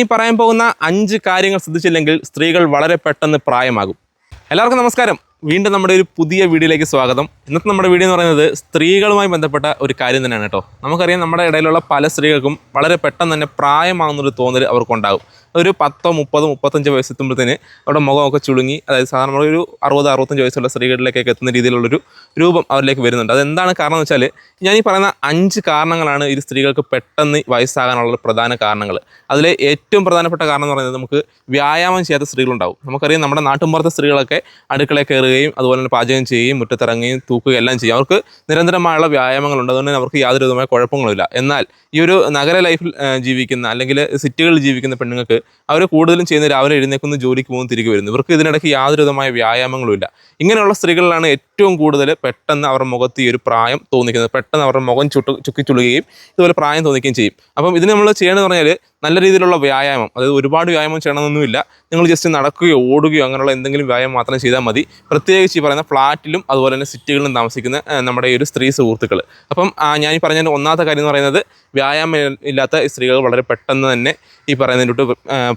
ഈ പറയാൻ പോകുന്ന അഞ്ച് കാര്യങ്ങൾ ശ്രദ്ധിച്ചില്ലെങ്കിൽ സ്ത്രീകൾ വളരെ പെട്ടെന്ന് പ്രായമാകും. എല്ലാവർക്കും നമസ്കാരം. വീണ്ടും നമ്മുടെ ഒരു പുതിയ വീഡിയോയിലേക്ക് സ്വാഗതം. ഇന്നത്തെ നമ്മുടെ വീഡിയോ എന്ന് പറയുന്നത് സ്ത്രീകളുമായി ബന്ധപ്പെട്ട ഒരു കാര്യം തന്നെയാണ് കേട്ടോ. നമുക്കറിയാം നമ്മുടെ ഇടയിലുള്ള പല സ്ത്രീകൾക്കും വളരെ പെട്ടെന്ന് തന്നെ പ്രായമാകുന്നൊരു തോന്നൽ അവർക്കുണ്ടാകും. ഒരു പത്തോ മുപ്പതോ മുപ്പത്തഞ്ചോ വയസ്സെത്തുമ്പോഴത്തേന് അവിടെ മുഖമൊക്കെ ചുളുങ്ങി അതായത് സാധാരണ ഒരു അറുപത് അറുപത്തഞ്ച് വയസ്സുള്ള സ്ത്രീകളിലേക്കൊക്കെ എത്തുന്ന രീതിയിലുള്ളൊരു രൂപം അവരിലേക്ക് വരുന്നുണ്ട്. അതെന്താണ് കാരണം എന്ന് വെച്ചാൽ ഞാൻ ഈ പറയുന്ന അഞ്ച് കാരണങ്ങളാണ് ഈ സ്ത്രീകൾക്ക് പെട്ടെന്ന് വയസ്സാകാനുള്ള പ്രധാന കാരണങ്ങൾ അതിലെ ഏറ്റവും പ്രധാനപ്പെട്ട കാരണം എന്ന് പറയുന്നത് നമുക്ക് വ്യായാമം ചെയ്യാത്ത സ്ത്രീകളുണ്ടാവും. നമുക്കറിയാം നമ്മുടെ നാട്ടുമ്പുറത്തെ സ്ത്രീകളൊക്കെ അടുക്കളയിൽ കയറുകയും അതുപോലെ തന്നെ പാചകം ചെയ്യുകയും മുറ്റത്തിറങ്ങുകയും തൂക്കുകയും എല്ലാം ചെയ്യും. അവർക്ക് നിരന്തരമായുള്ള വ്യായാമങ്ങളുണ്ട്. അതുകൊണ്ട് തന്നെ അവർക്ക് യാതൊരു വിധമായ കുഴപ്പങ്ങളുമില്ല. എന്നാൽ ഈ ഒരു നഗര ലൈഫിൽ ജീവിക്കുന്ന അല്ലെങ്കിൽ സിറ്റികളിൽ ജീവിക്കുന്ന പെണ്ണുങ്ങൾക്ക് അവർ കൂടുതലും ചെയ്യുന്ന രാവിലെ എഴുന്നേക്കുന്ന ജോലിക്ക് പോകുന്നു തിരികെ വരുന്നു. ഇവർക്ക് ഇതിനിടയ്ക്ക് യാതൊരു വിധമായ വ്യായാമങ്ങളും ഇല്ല. ഇങ്ങനെയുള്ള സ്ത്രീകളിലാണ് ഏറ്റവും കൂടുതൽ പെട്ടെന്ന് അവരുടെ മുഖത്ത് ഈ ഒരു പ്രായം തോന്നിക്കുന്നത്. പെട്ടെന്ന് അവരുടെ മുഖം ചുട്ടു ചുക്കി ചുളുകയും ഇതുപോലെ പ്രായം തോന്നിക്കുകയും ചെയ്യും. അപ്പം ഇതിന് നമ്മൾ ചെയ്യണമെന്ന് പറഞ്ഞാൽ നല്ല രീതിയിലുള്ള വ്യായാമം അതായത് ഒരുപാട് വ്യായാമം ചെയ്യണമെന്നൊന്നുമില്ല. നിങ്ങൾ ജസ്റ്റ് നടക്കുകയോ ഓടുകയോ അങ്ങനെയുള്ള എന്തെങ്കിലും വ്യായാമം മാത്രം ചെയ്താൽ മതി. പ്രത്യേകിച്ച് ഈ പറയുന്ന ഫ്ലാറ്റിലും അതുപോലെ തന്നെ സിറ്റികളിലും താമസിക്കുന്ന നമ്മുടെ ഈ ഒരു സ്ത്രീ സുഹൃത്തുക്കൾ അപ്പം ഞാൻ ഈ പറഞ്ഞ ഒന്നാമത്തെ കാര്യം എന്ന് പറയുന്നത് വ്യായാമം ഇല്ലാത്ത സ്ത്രീകൾ വളരെ പെട്ടെന്ന് തന്നെ ഈ പറയുന്നതിലോട്ട്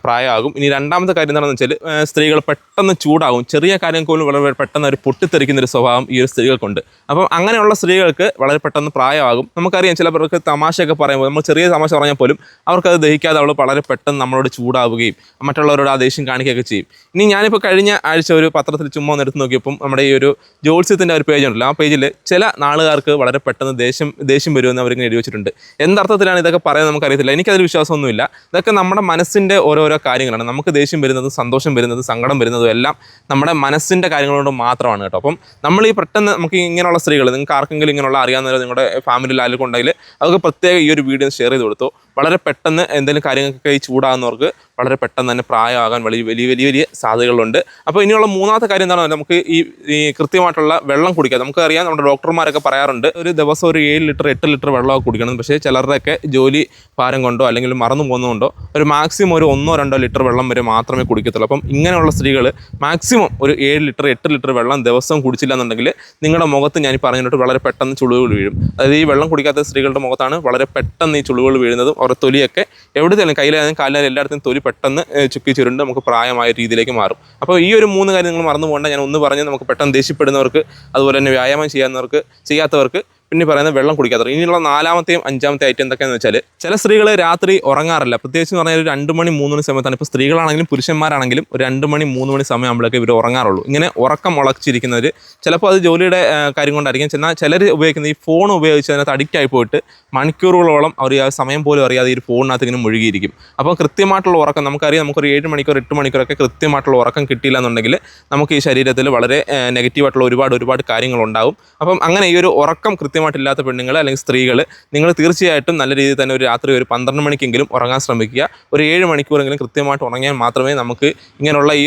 പ്രായമാകും. ഇനി രണ്ടാമത്തെ കാര്യം എന്താണെന്ന് വെച്ചാൽ സ്ത്രീകൾ പെട്ടെന്ന് ചൂടാകും. ചെറിയ കാര്യം പോലും വളരെ പെട്ടെന്ന് ഒരു പൊട്ടിത്തെറിക്കുന്ന ഒരു സ്വഭാവം ഈ ഒരു സ്ത്രീകൾക്കുണ്ട്. അപ്പം അങ്ങനെയുള്ള സ്ത്രീകൾക്ക് വളരെ പെട്ടെന്ന് പ്രായമാകും. നമുക്കറിയാം ചിലവർക്ക് തമാശയൊക്കെ പറയുമ്പോൾ നമ്മൾ ചെറിയ തമാശ പറഞ്ഞാൽ പോലും അവർക്കത് ദഹിക്കാതെ അവൾ വളരെ പെട്ടെന്ന് നമ്മളോട് ചൂടാവുകയും മറ്റുള്ളവരോട് ആ ദേഷ്യം കാണിക്കുകയൊക്കെ ചെയ്യും. ഇനി ഞാനിപ്പോൾ കഴിഞ്ഞ ആഴ്ച ഒരു പത്രത്തിൽ ചുമ്മാ ഒന്ന് എടുത്ത് നോക്കിയപ്പം നമ്മുടെ ഈ ഒരു ജോത്സ്യത്തിന്റെ ഒരു പേജ് ഉണ്ടല്ലോ. ആ പേജിൽ ചില നാളുകാർക്ക് വളരെ പെട്ടെന്ന് ദേഷ്യം ദേഷ്യം വരുമെന്ന് അവരിങ്ങനെ എഴുതി വെച്ചിട്ടുണ്ട്. എന്തർത്ഥത്തിലാണ് ഇതൊക്കെ പറയുന്നത് നമുക്കറിയത്തില്ല. എനിക്കതിൽ വിശ്വാസമൊന്നുമില്ല. ഇതൊക്കെ നമ്മുടെ മനസ്സിന്റെ ഓരോരോ കാര്യങ്ങളാണ്. നമുക്ക് ദേഷ്യം വരുന്നതും സന്തോഷം വരുന്നതും സങ്കടം വരുന്നതും എല്ലാം നമ്മുടെ മനസ്സിന്റെ കാര്യങ്ങളോട് മാത്രമാണ് കേട്ടോ. അപ്പം നമ്മൾ ഈ പെട്ടെന്ന് നമുക്ക് ഇങ്ങനെയുള്ള സ്ത്രീകൾ നിങ്ങൾക്ക് ആർക്കെങ്കിലും ഇങ്ങനെയുള്ള അറിയാവുന്നവരോ നിങ്ങളുടെ ഫാമിലിയിൽ ആരെങ്കിലും ഉണ്ടെങ്കിൽ അതൊക്കെ പ്രത്യേകം ഈ ഒരു വീഡിയോ ഷെയർ ചെയ്ത് കൊടുത്തു. വളരെ പെട്ടെന്ന് എന്തെങ്കിലും കാര്യങ്ങൾക്കൊക്കെ ഈ ചൂടാകുന്നവർക്ക് വളരെ പെട്ടെന്ന് തന്നെ പ്രായമാകാൻ വലിയ വലിയ വലിയ വലിയ സാധ്യതകളുണ്ട്. അപ്പോൾ ഇനിയുള്ള മൂന്നാമത്തെ കാര്യം എന്താണ്? നമുക്ക് ഈ ഈ കൃത്യമായിട്ടുള്ള വെള്ളം കുടിക്കുക നമുക്കറിയാം നമ്മുടെ ഡോക്ടർമാരൊക്കെ പറയാറുണ്ട് ഒരു ദിവസം ഒരു ഏഴ് ലിറ്റർ എട്ട് ലിറ്റർ വെള്ളമൊക്കെ കുടിക്കണം. പക്ഷേ ചിലരുടെയൊക്കെ ജോലി ഭാരം കൊണ്ടോ അല്ലെങ്കിൽ മറന്നു പോകുന്നതുകൊണ്ടോ ഒരു മാക്സിമം ഒരു ഒന്നോ രണ്ടോ ലിറ്റർ വെള്ളം വരെ മാത്രമേ കുടിക്കത്തുള്ളൂ. അപ്പം ഇങ്ങനെയുള്ള സ്ത്രീകൾ മാക്സിമം ഒരു ഏഴ് ലിറ്റർ എട്ട് ലിറ്റർ വെള്ളം ദിവസം കുടിച്ചില്ല എന്നുണ്ടെങ്കിൽ നിങ്ങളുടെ മുഖത്ത് ഞാൻ പറഞ്ഞിട്ട് വളരെ പെട്ടെന്ന് ചുളിവുകൾ വീഴും. അതായത് ഈ വെള്ളം കുടിക്കാത്ത സ്ത്രീകളുടെ മുഖത്താണ് വളരെ പെട്ടെന്ന് ഈ ചുളിവുകൾ വീഴുന്നതും അവരുടെ തൊലിയൊക്കെ എവിടെയാലും കയ്യിലായാലും കാലിലായാലും എല്ലായിടത്തും തൊലി പെട്ടെന്ന് ചുക്കി ചുരുണ്ട് നമുക്ക് പ്രായമായ രീതിയിലേക്ക് മാറും. അപ്പോൾ ഈ ഒരു മൂന്ന് കാര്യം നിങ്ങൾ മറന്നു പോകേണ്ട ഞാൻ ഒന്ന് പറഞ്ഞ് നമുക്ക് പെട്ടെന്ന് ദേഷ്യപ്പെടുന്നവർക്ക് അതുപോലെ തന്നെ വ്യായാമം ചെയ്യാത്തവർക്ക് ചെയ്യാത്തവർക്ക് പിന്നെ പറയുന്നത് വെള്ളം കുടിക്കാത്തവർ. ഇനിയുള്ള നാലാമത്തെയും അഞ്ചാമത്തെ ഐറ്റം എന്തൊക്കെയാണെന്ന് വെച്ചാൽ ചില സ്ത്രീകൾ രാത്രി ഉറങ്ങാറില്ല. പ്രത്യേകിച്ച് പറഞ്ഞാൽ ഒരു രണ്ട് മണി മൂന്ന് മണി സമയത്താണ്. ഇപ്പോൾ സ്ത്രീകളാണെങ്കിലും പുരുഷന്മാരാണെങ്കിലും ഒരു രണ്ട് മണി മൂന്ന് മണി സമയം ആകുമ്പോഴൊക്കെ ഇവർ ഉറങ്ങാറുള്ളൂ. ഇങ്ങനെ ഉറക്കം മുളച്ചിരിക്കുന്നവർ ചിലപ്പോൾ അത് ജോലിയുടെ കാര്യം കൊണ്ടായിരിക്കും. എന്നാൽ ചിലർ ഉപയോഗിക്കുന്ന ഈ ഫോൺ ഉപയോഗിച്ച് അതിനകത്ത് അഡിക്റ്റ് ആയി പോയിട്ട് മണിക്കൂറുകളോളം അവർ ആ സമയം പോലും അറിയാതെ ഈ ഫോണിനകത്ത് ഇങ്ങനെ മുഴുകിയിരിക്കും. അപ്പോൾ കൃത്യമായിട്ടുള്ള ഉറക്കം നമുക്കറിയാം. നമുക്കൊരു ഏഴ് മണിക്കൂർ എട്ട് മണിക്കൂറൊക്കെ കൃത്യമായിട്ടുള്ള ഉറക്കം കിട്ടിയില്ല എന്നുണ്ടെങ്കിൽ നമുക്ക് ഈ ശരീരത്തിൽ വളരെ നെഗറ്റീവായിട്ടുള്ള ഒരുപാട് ഒരുപാട് കാര്യങ്ങളുണ്ടാവും. അപ്പം അങ്ങനെ ഈ ഒരു ഉറക്കം കൃത്യമായിട്ടില്ലാത്ത പെണ്ണുങ്ങൾ അല്ലെങ്കിൽ സ്ത്രീകൾ നിങ്ങൾ തീർച്ചയായിട്ടും നല്ല രീതിയിൽ തന്നെ ഒരു രാത്രി ഒരു പന്ത്രണ്ട് മണിക്കെങ്കിലും ഉറങ്ങാൻ ശ്രമിക്കുക. ഒരു ഏഴ് മണിക്കൂറെങ്കിലും കൃത്യമായിട്ട് ഉറങ്ങിയാൽ മാത്രമേ നമുക്ക് ഇങ്ങനെയുള്ള ഈ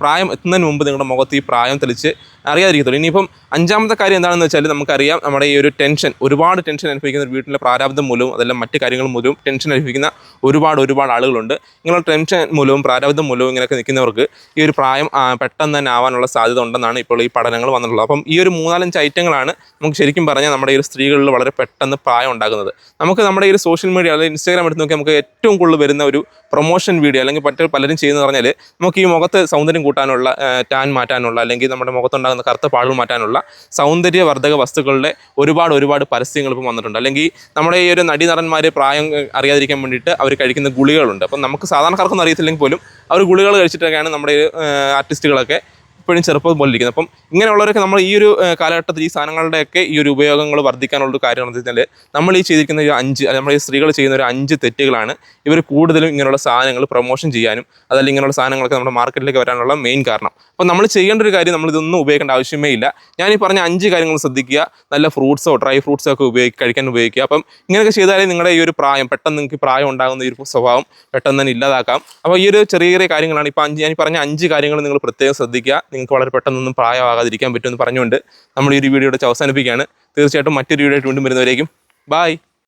പ്രായം എത്തുന്നതിന് മുമ്പ് നിങ്ങളുടെ മുഖത്ത് ഈ പ്രായം തെളിച്ച് അറിയാതിരിക്കത്തുള്ളൂ. ഇനിയിപ്പം അഞ്ചാമത്തെ കാര്യം എന്താണെന്ന് വെച്ചാൽ നമുക്കറിയാം നമ്മുടെ ഈ ഒരു ടെൻഷൻ ഒരുപാട് ടെൻഷൻ അനുഭവിക്കുന്ന ഒരു വീട്ടിലെ പ്രാരാബ്ദം മൂലവും അതെല്ലാം മറ്റു കാര്യങ്ങൾ മൂലവും ടെൻഷൻ അനുഭവിക്കുന്ന ഒരുപാട് ഒരുപാട് ആളുകളുണ്ട്. ഇങ്ങനെയുള്ള ടെൻഷൻ മൂലവും പ്രാരാബ്ദം മൂലവും ഇങ്ങനെയൊക്കെ നിൽക്കുന്നവർക്ക് ഈ ഒരു പ്രായം പെട്ടെന്ന് തന്നെ ആവാനുള്ള സാധ്യത ഉണ്ടെന്നാണ് ഇപ്പോൾ ഈ പഠനങ്ങൾ വന്നിട്ടുള്ളത്. അപ്പം ഈ ഒരു മൂന്നാലഞ്ച് ഐറ്റങ്ങളാണ് നമുക്ക് ശരിക്കും പറഞ്ഞാൽ നമ്മുടെ ഈ ഒരു സ്ത്രീകളിൽ വളരെ പെട്ടെന്ന് പ്രായം ഉണ്ടാകുന്നത്. നമുക്ക് നമ്മുടെ ഈ ഒരു സോഷ്യൽ മീഡിയ അല്ലെങ്കിൽ ഇൻസ്റ്റാഗ്രാം എടുത്ത് നോക്കി നമുക്ക് ഏറ്റവും കൂടുതൽ വരുന്ന ഒരു പ്രൊമോഷൻ വീഡിയോ അല്ലെങ്കിൽ മറ്റു പലരും ചെയ്യുന്നത് പറഞ്ഞാൽ നമുക്ക് ഈ മുഖത്ത് സൗന്ദര്യം കൂട്ടാനുള്ള ടാൻ മാറ്റാനുള്ള അല്ലെങ്കിൽ നമ്മുടെ മുഖത്തുണ്ടാകുന്ന കറുത്ത പാടുകൾ മാറ്റാനുള്ള സൗന്ദര്യവർദ്ധക വസ്തുക്കളുടെ ഒരുപാട് ഒരുപാട് പരസ്യങ്ങൾ ഇപ്പം വന്നിട്ടുണ്ട്. അല്ലെങ്കിൽ നമ്മുടെ ഈ ഒരു നടി നടന്മാർ പ്രായം അറിയാതിരിക്കാൻ വേണ്ടിയിട്ട് അവർ കഴിക്കുന്ന ഗുളികളുണ്ട് അപ്പം നമുക്ക് സാധാരണക്കാർക്കൊന്നും അറിയത്തില്ലെങ്കിൽ പോലും അവർ ഗുളികൾ കഴിച്ചിട്ടൊക്കെയാണ് നമ്മുടെ ആർട്ടിസ്റ്റുകളൊക്കെ ഇപ്പോഴും ചെറുപ്പം പോലെ ഇരിക്കുന്നത്. അപ്പം ഇങ്ങനെയുള്ളവരൊക്കെ നമ്മൾ ഈ ഒരു കാലഘട്ടത്തിൽ ഈ സാധനങ്ങളുടെയൊക്കെ ഈ ഒരു ഉപയോഗങ്ങൾ വർദ്ധിക്കാനുള്ള കാര്യം എന്ന് വെച്ചാൽ നമ്മൾ ഈ ചെയ്തിരിക്കുന്ന ഒരു അഞ്ച് നമ്മൾ ഈ സ്ത്രീകൾ ചെയ്യുന്ന ഒരു അഞ്ച് തെറ്റുകളാണ് ഇവർ കൂടുതലും ഇങ്ങനെയുള്ള സാധനങ്ങൾ പ്രൊമോഷൻ ചെയ്യാനും അതല്ല ഇങ്ങനെയുള്ള സാധനങ്ങളൊക്കെ നമ്മുടെ മാർക്കറ്റിലേക്ക് വരാനുള്ള മെയിൻ കാരണം. അപ്പം നമ്മൾ ചെയ്യേണ്ട ഒരു കാര്യം നമ്മൾ ഇതൊന്നും ഉപയോഗിക്കേണ്ട ആവശ്യമേ ഇല്ല. ഞാൻ ഈ പറഞ്ഞ അഞ്ച് കാര്യങ്ങൾ ശ്രദ്ധിക്കുക നല്ല ഫ്രൂട്ട്സോ ഡ്രൈ ഫ്രൂട്ട്സോ ഒക്കെ ഉപയോഗിക്കുക കഴിക്കാൻ ഉപയോഗിക്കുക. അപ്പം ഇങ്ങനെയൊക്കെ ചെയ്താലേ നിങ്ങളുടെ ഈ ഒരു പ്രായം പെട്ടെന്ന് നിങ്ങൾക്ക് പ്രായം ഉണ്ടാകുന്ന ഈ ഒരു സ്വഭാവം പെട്ടെന്ന് തന്നെ ഇല്ലാതാക്കാം. അപ്പോൾ ഈ ഒരു ചെറിയ ചെറിയ കാര്യങ്ങളാണ്. ഇപ്പോൾ അഞ്ച് ഞാൻ പറഞ്ഞ അഞ്ച് കാര്യങ്ങൾ നിങ്ങൾ പ്രത്യേകം ശ്രദ്ധിക്കുക. നിങ്ങൾക്ക് വളരെ പെട്ടെന്നൊന്നും പ്രായമാകാതിരിക്കാൻ പറ്റുമെന്ന് പറഞ്ഞുകൊണ്ട് നമ്മൾ ഈ ഒരു വീഡിയോയുടെ അവസാനിപ്പിക്കുകയാണ്. തീർച്ചയായിട്ടും മറ്റൊരു വീഡിയോ ആയിട്ട് വീണ്ടും വരുന്നവരേക്കും. ബായ്